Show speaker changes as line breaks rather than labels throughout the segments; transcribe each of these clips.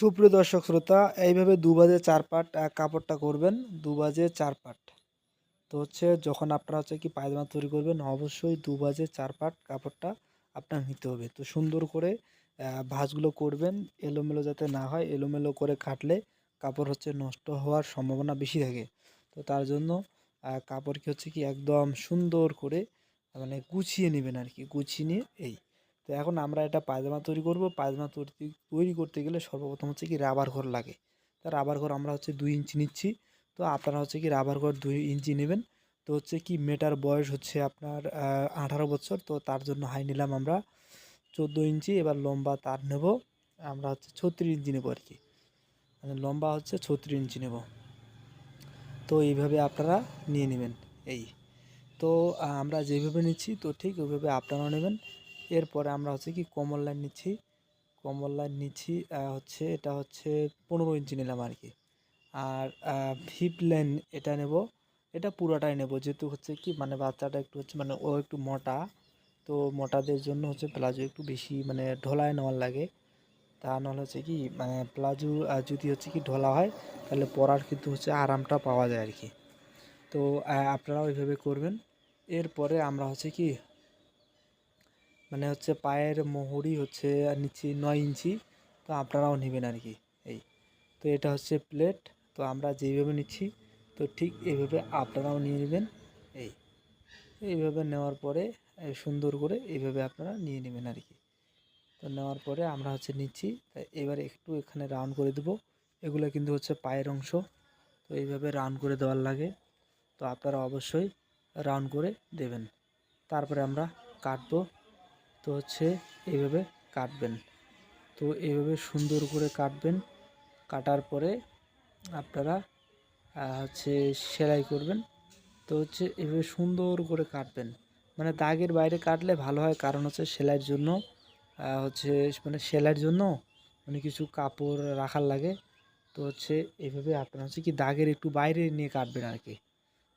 সুপ্রিয় দর্শক শ্রোতা, এইভাবে দু বাজে চার পাট কাপড়টা করবেন দু বাজে চার পাট তো হচ্ছে যখন আপনারা হচ্ছে কি পায়জামা তৈরি করবেন, অবশ্যই দু বাজে চার পাট কাপড়টা আপনার নিতে হবে। তো সুন্দর করে ভাঁজগুলো করবেন, এলোমেলো যাতে না হয়, এলোমেলো করে কাটলে কাপড় হচ্ছে নষ্ট হওয়ার সম্ভাবনা বেশি থাকে। তো তার জন্য কাপড়কে হচ্ছে কি একদম সুন্দর করে মানে গুছিয়ে নেবেন আর কি, গুছিয়ে নিয়ে এই। তো এখন আমরা এটা পায়জামা তৈরি করব। পায়জামা তৈরি তৈরি করতে গেলে সর্বপ্রথম হচ্ছে কি রাবার ঘর লাগে। তা রাবার ঘর আমরা হচ্ছে দুই ইঞ্চি নিচ্ছি। তো আপনারা হচ্ছে কি রাবার ঘর দুই ইঞ্চি নেবেন। তো হচ্ছে কি মেটার বয়স হচ্ছে আপনার আঠারো বছর। তো তার জন্য হাই নিলাম আমরা চোদ্দ ইঞ্চি এবার লম্বা তার নেব। আমরা হচ্ছে ছত্রিশ ইঞ্চি নেব আর কি। মানে লম্বা হচ্ছে ছত্রিশ ইঞ্চি নেব। তো এইভাবে আপনারা নিয়ে নেবেন। এই। তো আমরা যেভাবে নিচ্ছি, তো ঠিক ওইভাবে আপনারাও নেবেন। এরপরে আমরা হচ্ছে কি কমল লাইন নিচ্ছি। কমল লাইন নিচ্ছি হচ্ছে এটা হচ্ছে পনেরো ইঞ্চি নিলাম আর কি। আর হিপ লাইন এটা নেব, এটা পুরোটাই নেব। যেহেতু হচ্ছে কি মানে বাচ্চাটা একটু হচ্ছে মানে ও একটু মোটা, তো মোটাদের জন্য হচ্ছে প্লাজো একটু বেশি মানে ঢোলায় নেওয়ার লাগে। তা নাহলে হচ্ছে কি মানে প্লাজো যদি হচ্ছে কি ঢোলা হয়, তাহলে পরার কিন্তু হচ্ছে আরামটা পাওয়া যায় আর কি। তো আপনারাও এইভাবে করবেন। এরপরে আমরা হচ্ছে কি মানে হচ্ছে পায়ের মোহরি হচ্ছে নিচ্ছি নয় ইঞ্চি, তো আপনারাও নেবেন আর কি, এই। তো এটা হচ্ছে প্লেট, তো আমরা যেইভাবে নিচ্ছি, তো ঠিক এইভাবে আপনারাও নিয়ে নেবেন, এই। এইভাবে নেওয়ার পরে সুন্দর করে এইভাবে আপনারা নিয়ে নেবেন আর কি। তো নেওয়ার পরে আমরা হচ্ছে নিচ্ছি এবারে একটু এখানে রাউন্ড করে দেবো, এগুলো কিন্তু হচ্ছে পায়ের অংশ, তো এইভাবে রাউন্ড করে দেওয়ার লাগে, তো আপনারা অবশ্যই রাউন্ড করে দেবেন। তারপরে আমরা কাটবো তো হচ্ছে এইভাবে কাটবেন। তো এইভাবে সুন্দর করে কাটবেন। কাটার পরে আপনারা হচ্ছে সেলাই করবেন। তো হচ্ছে এভাবে সুন্দর করে কাটবেন। মানে দাগের বাইরে কাটলে ভালো হয়, কারণ হচ্ছে সেলাইয়ের জন্য হচ্ছে মানে সেলাইয়ের জন্য মানে কিছু কাপড় রাখার লাগে। তো হচ্ছে এইভাবে আপনারা হচ্ছে কি দাগের একটু বাইরে নিয়ে কাটবেন আর কি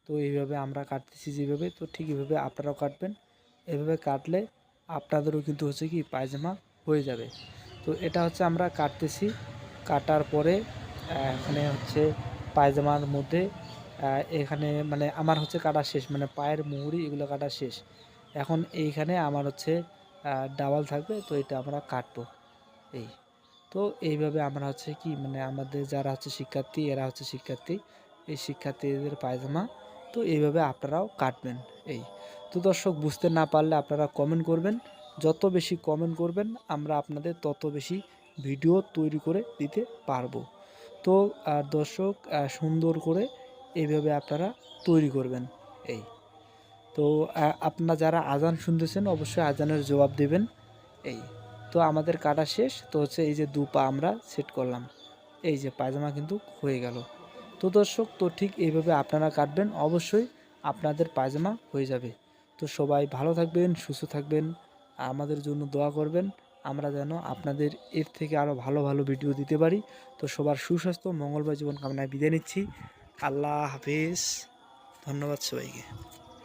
তো এইভাবে আমরা কাটতেছি যেভাবে, তো ঠিক এইভাবে আপনারাও কাটবেন। এভাবে কাটলে আপনাদেরও কিন্তু হচ্ছে কি পায়জামা হয়ে যাবে। তো এটা হচ্ছে আমরা কাটতেছি। কাটার পরে এখানে হচ্ছে পায়জামার মধ্যে এখানে মানে আমার হচ্ছে কাটা শেষ মানে পায়ের মুহুরি এগুলো কাটা শেষ। এখন এইখানে আমার হচ্ছে ডাবল থাকবে, তো এটা আমরা কাটবো। এই। তো এইভাবে আমরা হচ্ছে কি মানে আমাদের যারা হচ্ছে শিক্ষার্থী, এরা হচ্ছে শিক্ষার্থী, এই শিক্ষার্থীদের পায়জামা, তো এইভাবে আপনারাও কাটবেন। এই। তো দর্শক, বুঝতে না পারলে আপনারা কমেন্ট করবেন। যত বেশি কমেন্ট করবেন, আমরা আপনাদের তত বেশি ভিডিও তৈরি করে দিতে পারব। তো, আর দর্শক সুন্দর করে এইভাবে আপনারা তৈরি করবেন। এই। তো আপনারা যারা আজান শুনতেছেন, অবশ্যই আজানের জবাব দেবেন। এই। তো, আমাদের কাটা শেষ। তো হচ্ছে এই যে দু পা আমরা সেট করলাম। এই যে পায়জামা কিন্তু হয়ে গেল। তো দর্শক, তো ঠিক এইভাবে আপনারা কাটবেন। অবশ্যই আপনাদের পায়জামা হয়ে যাবে। তো সবাই ভালো থাকবেন, সুস্থ থাকবেন। আমাদের জন্য দোয়া করবেন। আমরা যেন আপনাদের এর থেকে আরও ভালো ভালো ভিডিও দিতে পারি। তো সবার সুস্বাস্থ্য মঙ্গলবার জীবন কামনায় বিদায় নিচ্ছি। আল্লাহ হাফিজ। ধন্যবাদ সবাইকে।